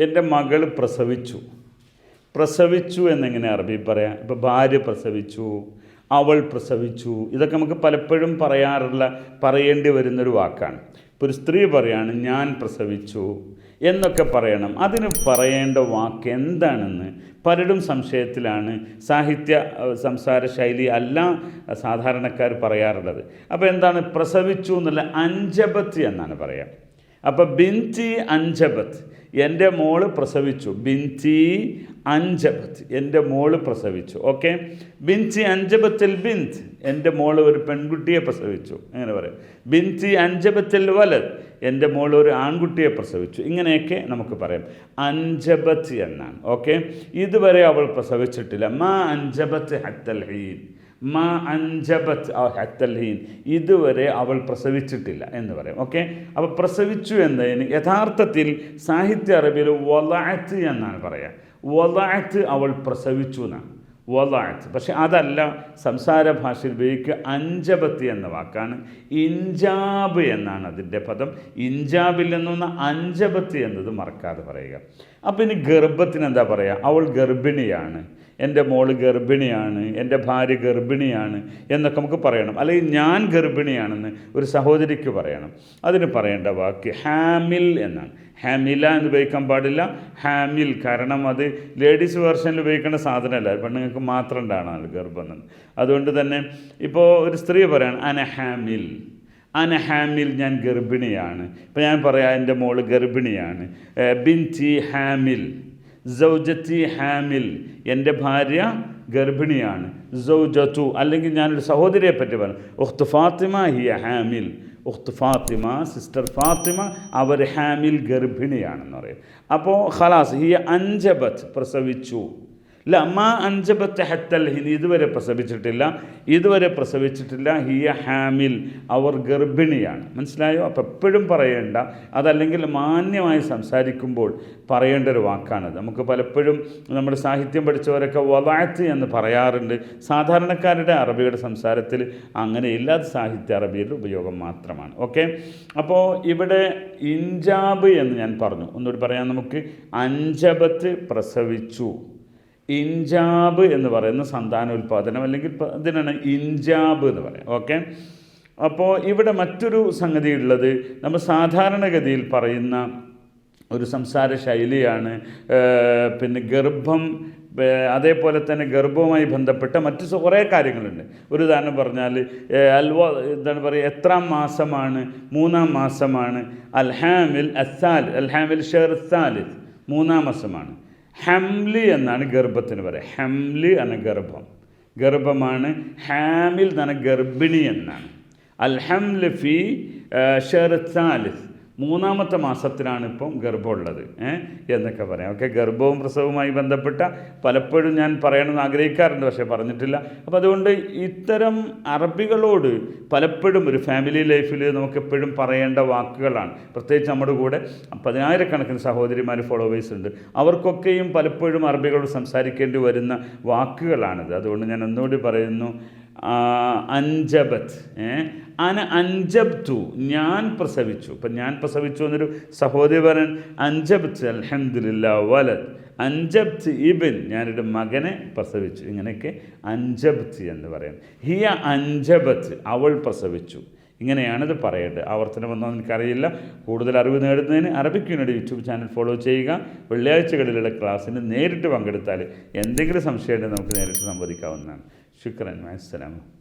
എന്റെ മകൾ പ്രസവിച്ചു. പ്രസവിച്ചു എന്നെങ്ങനെ അറബി പറയാം? ഇപ്പോൾ ഭാര്യ പ്രസവിച്ചു അവൾ പ്രസവിച്ചു. ഇതൊക്കെ നമുക്ക് പലപ്പോഴും പറയാറുള്ള പറയേണ്ടി വരുന്നൊരു വാക്കാണ്. ഇപ്പോൾ ഒരു സ്ത്രീ പറയാണ് ഞാൻ പ്രസവിച്ചു എന്നൊക്കെ പറയണം. അതിന് പറയേണ്ട വാക്ക് എന്താണെന്ന് പലരും സംശയത്തിലാണ്. സാഹിത്യ സംസാര ശൈലി അല്ല സാധാരണക്കാർ പറയാറുള്ളത്. അപ്പോൾ എന്താണ് പ്രസവിച്ചു എന്നുള്ള അഞ്ചപത്തി എന്നാണ് പറയുക അപ്പോൾ ബിന്റി അഞ്ചബത്ത് എന്റെ മോൾ പ്രസവിച്ചു. ബിന്റി അഞ്ചബത്ത് എന്റെ മോൾ പ്രസവിച്ചു. ഓക്കെ? ബിന്റി അഞ്ചബത്തിൽ ബിന്ത് എന്റെ മോൾ ഒരു പെൺകുട്ടിയെ പ്രസവിച്ചു. അങ്ങനെ പറയാം. ബിന്റി അഞ്ചബത്തിൽ വലത്. എന്റെ മോൾ ഒരു ആൺകുട്ടിയെ പ്രസവിച്ചു. ഇങ്ങനെയൊക്കെ നമുക്ക് പറയാം. അഞ്ചബത്ത് എന്നാണ്. ഓക്കെ? ഇതുവരെ അവൾ പ്രസവിച്ചിട്ടില്ല. മാ അഞ്ചബത്ത് ഹത്തൽ ഹീൻ. മാ അഞ്ചബത്ത് ഹത്തൽഹീൻ ഇതുവരെ അവൾ പ്രസവിച്ചിട്ടില്ല എന്ന് പറയും. ഓക്കെ അപ്പോൾ പ്രസവിച്ചു എന്നതിന് യഥാർത്ഥത്തിൽ സാഹിത്യ അറബിയിൽ വലാത്ത് എന്നാണ് പറയുക വലാത്ത് അവൾ പ്രസവിച്ചു എന്നാണ്. വലാത്ത് പക്ഷെ അതല്ല സംസാര ഭാഷയിൽ ഉപയോഗിക്കുക അഞ്ചബത്ത് എന്ന വാക്കാണ്. ഇഞ്ചാബ് എന്നാണ് അതിന്റെ പദം. ഇഞ്ചാബിൽ നിന്നൊന്ന് അഞ്ചബത്ത് എന്നത് മറക്കാതെ പറയുക. അപ്പോൾ ഇനി ഗർഭത്തിന് എന്താ പറയുക അവൾ ഗർഭിണിയാണ്. എന്റെ മോൾ ഗർഭിണിയാണ് എന്റെ ഭാര്യ ഗർഭിണിയാണ് എന്നൊക്കെ നമുക്ക് പറയണം. അല്ലെങ്കിൽ ഞാൻ ഗർഭിണിയാണെന്ന് ഒരു സഹോദരിക്ക് പറയണം. അതിന് പറയേണ്ട വാക്ക് ഹാമിൽ എന്നാണ്. ഹാമില എന്ന് ഉപയോഗിക്കാൻ പാടില്ല. ഹാമിൽ കാരണം അത് ലേഡീസ് വേർഷനിൽ ഉപയോഗിക്കേണ്ട സാധനമല്ല. പെണ്ണുങ്ങൾക്ക് മാത്രം ഉണ്ടാകണം ഗർഭം എന്ന്. അതുകൊണ്ട് തന്നെ ഇപ്പോൾ ഒരു സ്ത്രീ പറയാണ് അന ഹാമിൽ അന ഹാമിൽ ഞാൻ ഗർഭിണിയാണ്. ഇപ്പം ഞാൻ പറയാം എന്റെ മോൾ ഗർഭിണിയാണ്. ബിൻ ചി ഹാമിൽ. സൗജത്തി ഹാമിൽ. എന്റെ ഭാര്യ ഗർഭിണിയാണ്. സൗജത്തു അല്ലെങ്കിൽ ഞാനൊരു സഹോദരിയെ പറ്റി പറഞ്ഞു ഉഖ്ത് ഫാത്തിമ ഹിയ ഹാമിൽ. ഉഖ്ത് ഫാത്തിമ സിസ്റ്റർ ഫാത്തിമ അവർ ഹാമിൽ ഗർഭിണിയാണെന്ന് പറയും. അപ്പോൾ ഖലാസ് ഹിയ അഞ്ചബത്ത് പ്രസവിച്ചു. അമ്മ അഞ്ചബത്ത് ഹത്തൽ ഹിന് ഇതുവരെ പ്രസവിച്ചിട്ടില്ല. ഇതുവരെ പ്രസവിച്ചിട്ടില്ല. ഹിയ ഹാമിൽ. അവർ ഗർഭിണിയാണ്. മനസ്സിലായോ? അപ്പം എപ്പോഴും പറയേണ്ട അതല്ലെങ്കിൽ മാന്യമായി സംസാരിക്കുമ്പോൾ പറയേണ്ട ഒരു വാക്കാണത്. നമുക്ക് പലപ്പോഴും നമ്മുടെ സാഹിത്യം പഠിച്ചവരൊക്കെ വലാത്ത് എന്ന് പറയാറുണ്ട്. സാധാരണക്കാരുടെ അറബിയുടെ സംസാരത്തിൽ അങ്ങനെ ഇല്ലാത്ത സാഹിത്യ അറബിയുടെ ഉപയോഗം മാത്രമാണ്. ഓക്കെ? അപ്പോൾ ഇവിടെ ഇഞ്ചാബ് എന്ന് ഞാൻ പറഞ്ഞു. ഒന്നുകൂടി പറയാം നമുക്ക്. അഞ്ചബത്ത് പ്രസവിച്ചു. ഇഞ്ചാബ് എന്ന് പറയുന്ന സന്താനോൽപാദനം അല്ലെങ്കിൽ ഇതിനാണ് ഇഞ്ചാബ് എന്ന് പറയാം. ഓക്കെ അപ്പോൾ ഇവിടെ മറ്റൊരു സംഗതി ഉള്ളത് നമ്മൾ സാധാരണഗതിയിൽ പറയുന്ന ഒരു സംസാര ശൈലിയാണ് പിന്നെ ഗർഭം അതേപോലെ തന്നെ ഗർഭവുമായി ബന്ധപ്പെട്ട മറ്റ് കുറേ കാര്യങ്ങളുണ്ട്. ഒരു ഉദാഹരണം പറഞ്ഞാൽ അൽവ എന്താണ് പറയുക എത്രാം മാസമാണ് മൂന്നാം മാസമാണ് അൽഹാമിൽ അസാൽ അൽഹാമിൽ ഷെർ സാലിസ് മൂന്നാം മാസമാണ്. ഹംലി എന്നാണ് ഗർഭത്തിന് പറയുക ഹംലി എന്ന ഗർഭം. ഗർഭമാണ് ഹാമിൽ എന്നാണ് ഗർഭിണി എന്നാണ്. അൽഹംൽ ഫി ഷെർസാലിസ് മൂന്നാമത്തെ മാസത്തിലാണ് ഇപ്പം ഗർഭമുള്ളത് എന്നൊക്കെ പറയാം. ഓക്കെ ഗർഭവും പ്രസവവുമായി ബന്ധപ്പെട്ട പലപ്പോഴും ഞാൻ പറയണമെന്ന് ആഗ്രഹിക്കാറുണ്ട് പക്ഷേ പറഞ്ഞിട്ടില്ല. അപ്പോൾ അതുകൊണ്ട് ഇത്തരം അറബികളോട് പലപ്പോഴും ഒരു ഫാമിലി ലൈഫിൽ നമുക്ക് എപ്പോഴും പറയേണ്ട വാക്കുകളാണ്. പ്രത്യേകിച്ച് നമ്മുടെ കൂടെ പതിനായിരക്കണക്കിന് സഹോദരിമാർ ഫോളോവേഴ്സ് ഉണ്ട്. അവർക്കൊക്കെയും പലപ്പോഴും അറബികളോട് സംസാരിക്കേണ്ടി വരുന്ന വാക്കുകളാണിത്. അതുകൊണ്ട് ഞാൻ ഒന്നുകൂടി പറയുന്നു ഏ? അന അഞ്ചബ്തു ഞാൻ പ്രസവിച്ചു. ഇപ്പം ഞാൻ പ്രസവിച്ചു എന്നൊരു സഹോദരി പറയാൻ അഞ്ചബത്ത് അലഹമില്ല വലത് അഞ്ചബ്ത്ത് ഇബിൻ ഞാനൊരു മകനെ പ്രസവിച്ചു. ഇങ്ങനെയൊക്കെ അഞ്ചബ്ത്ത് എന്ന് പറയും. ഹിയ അഞ്ചബത്ത് അവൾ പ്രസവിച്ചു. ഇങ്ങനെയാണിത് പറയേണ്ടത്. ആവർത്തനം വന്നാൽ എനിക്കറിയില്ല. കൂടുതൽ അറിവ് നേടുന്നതിന് Arabic unit YouTube channel follow ചെയ്യുക. വെള്ളിയാഴ്ചകളിലുള്ള ക്ലാസ്സിന് നേരിട്ട് പങ്കെടുത്താൽ എന്തെങ്കിലും സംശയമുണ്ടെങ്കിൽ നമുക്ക് നേരിട്ട് സംവദിക്കാവുന്നതാണ്. شكرا مع السلامة.